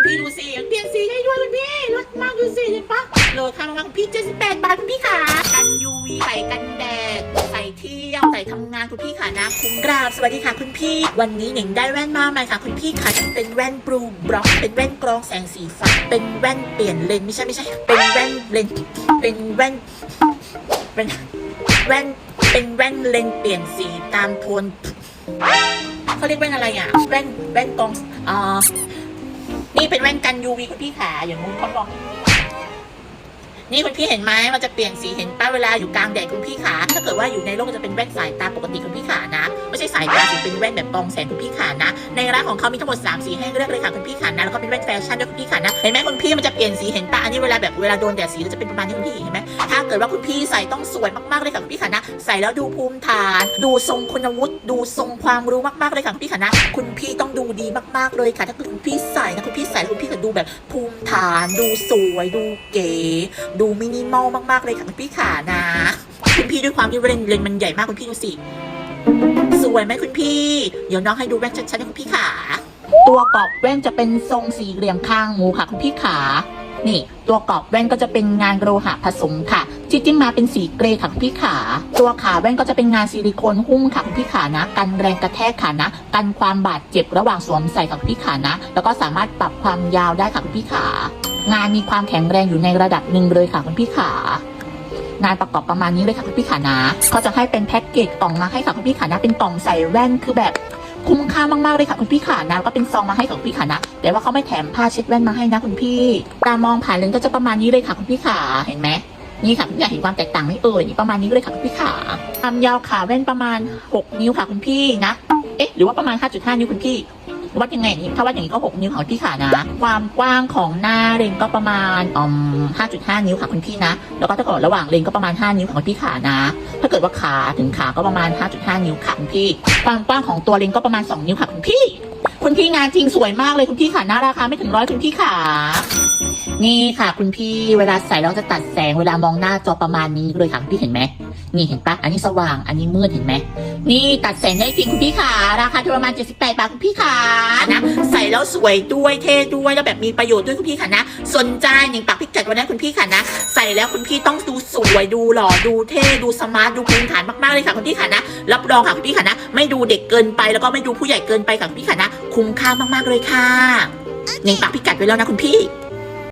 คุณพี่ดูสิเปลี่ยนสีได้ด้วยคุณพี่รถมากดูสิเห็นปะโหลดค่ะมากคุณพี่78บาทคุณพี่ขากัน UV ใส่กันแดดใส่เที่ยวใส่ทำงานคุณพี่ขานะคุ้มกราบสวัสดีค่ะคุณพี่ วันนี้หนิงได้แว่นมาใหม่ค่ะคุณพี่ค่ะเป็นแว่นบลูบล็อก เป็นแว่นกรองแสงสีฟ้าเป็นแว่นเปลี่ยนเลนไม่ใช่ไม่ใช่ เป็นแว่นเลนเป็นแว่นเป็นแว่นเป็นแว่นเลนเปลี่ยนสีตามโทนเขาเรียกแว่นอะไรอะแว่นแว่นกรองอ่า นี่เป็นแว่นกัน UV คุณพี่ขาอย่างงู้นเขาบอก นี่คุณพี่เห็นไหมมันจะเปลี่ยนสีเห็นป้าเวลาอยู่กลางแดดคุณพี่ขาถ้าเกิดว่าอยู่ในร่มจะเป็นแว่นสายตาปกติคุณพี่ขานะ ไม่ใช่สายตาสีเป็นแว่นแบบกรองแสงคุณพี่ขานะ ในร้านของเขามีทั้งหมด3สีให้เลือกเลยค่ะคุณพี่ขานะแล้วก็เป็นแว่นแฟชั่นด้วยคุณพี่ขานะเห็นไหมคุณพี่มันจะเปลี่ยนสีเห็นป้าอันนี้เวลาแบบเวลาโดนแดดสีจะเป็นประมาณนี้คุณพี่เห็นไหมถ้าเกิดว่าคุณพี่ใส่ต้องสวยมากๆเลยค่ะคุณพี่ขานะใส่แล้วดูภูมิฐาน ดูทรงคุณวุฒิดูทรงความรู้มากๆเลยค่ะคุณพี่ขานะคุณพี่ต้องดูดีมากๆเลยค่ะ ถ้าเกิดคุณพี่ใส่นะคุณพี่ใส่แล้วคุณพี่จะดูแบบภูมิฐาน ดูสวยดูเก๋ดูมินิมอลมากๆเลยค่ะคุณพี่ขานะคุณพี่ด้วยความที่เลนเลนมันใหญ่มากคุณพี่ดูสิสวยไหมคุณพี่ เดี๋ยวน้องให้ดูแว่นชัดๆให้คุณพี่ขาตัวกรอบแว่นจะเป็นทรงสี่เหลี่ยมข้างงูค่ะ คุณพี่ขานี่ ตัวกรอบแว่นก็จะเป็นงานโลหะผสมค่ะที่จิ้มมาเป็นสีเกรย์ค่ะคุณพี่ขา ตัวขาแว่นก็จะเป็นงานซิลิโคนหุ้มค่ะคุณพี่ขานะ กันแรงกระแทกค่ะนะ กันความบาดเจ็บระหว่างสวมใส่ค่ะคุณพี่ขานะ แล้วก็สามารถปรับความยาวได้ค่ะคุณพี่ขา งานมีความแข็งแรงอยู่ในระดับหนึ่งเลยค่ะคุณพี่ขางานประกอบประมาณนี้เลยค่ะคุณพี่ขานะเขาจะให้เป็นแพ็กเกจกล่องมาให้ค่ะคุณพี่ขานะ เป็นกล่องใส่แว่นคือแบบคุ้มค่ามากๆเลยค่ะคุณพี่ขานะก็เป็นซองมาให้กับคุณพี่ขานะแต่ว่าเขาไม่แถมผ้าเช็ดแว่นมาให้นะคุณพี่ตามองผ่านเลนก็จะประมาณนี้เลยค่ะคุณพี่ขาเห็นไหมนี่ค่ะคุณพี่อยากเห็นความแตกต่างไหมเอ่ยนี่ประมาณนี้เลยค่ะคุณพี่ขาความยาวขาแว่นประมาณ 6 นิ้วค่ะคุณพี่นะ เอ๊ะหรือว่าประมาณ 5.5 นิ้วคุณพี่ วัดยังไงนี่ถ้าวัดอย่างนี้ก็ 6 นิ้วของพี่ขานะ ความกว้างของหน้าเลนก็ประมาณอืม5.5 นิ้วค่ะคุณพี่นะ แล้วก็ถ้าเกิดระหว่างเลนก็ประมาณ 5 นิ้วของพี่ขานะ ถ้าเกิดว่าขาถึงขาก็ประมาณ 5.5 นิ้วค่ะคุณพี่ ความกว้างของตัวเลนก็ประมาณ 2 นิ้วค่ะคุณพี่ คุณพี่งานจริงสวยมากเลยคุณพี่ขาหน้าราคาไม่ถึงร้อยคุณพี่ขานี่ค่ะ คุณพี่เวลาใส่เราจะตัดแสงเวลามองหน้าจอประมาณนี้เลยค่ะคุณพี่เห็นไหมนี่เห็นปะอันนี้สว่าง อันนี้มืดเห็นไหม นี่ตัดแสงได้จริงคุณพี่ขาราคาที่ประมาณ 78 บาทคุณพี่ขานะ ใส่แล้วสวยด้วยเท่ด้วยแล้วแบบมีประโยชน์ด้วยคุณพี่ขานะ สนใจหนิงปักพิกัดวันนั้นคุณพี่ขานะ ใส่แล้วคุณพี่ต้องดูสวยดูหล่อดูเท่ดูสมาร์ทดูภูมิฐานมากๆเลยค่ะคุณพี่ขานะ รับรองค่ะคุณพี่ขานะ ไม่ดูเด็กเกินไปแล้วก็ไม่ดูผู้ใหญ่เกินไปค่ะคุณพี่ขานะคุ้มค่ามากๆเลยค่ะหนิงปักพิกัดไว้แล้วนะคุณพี่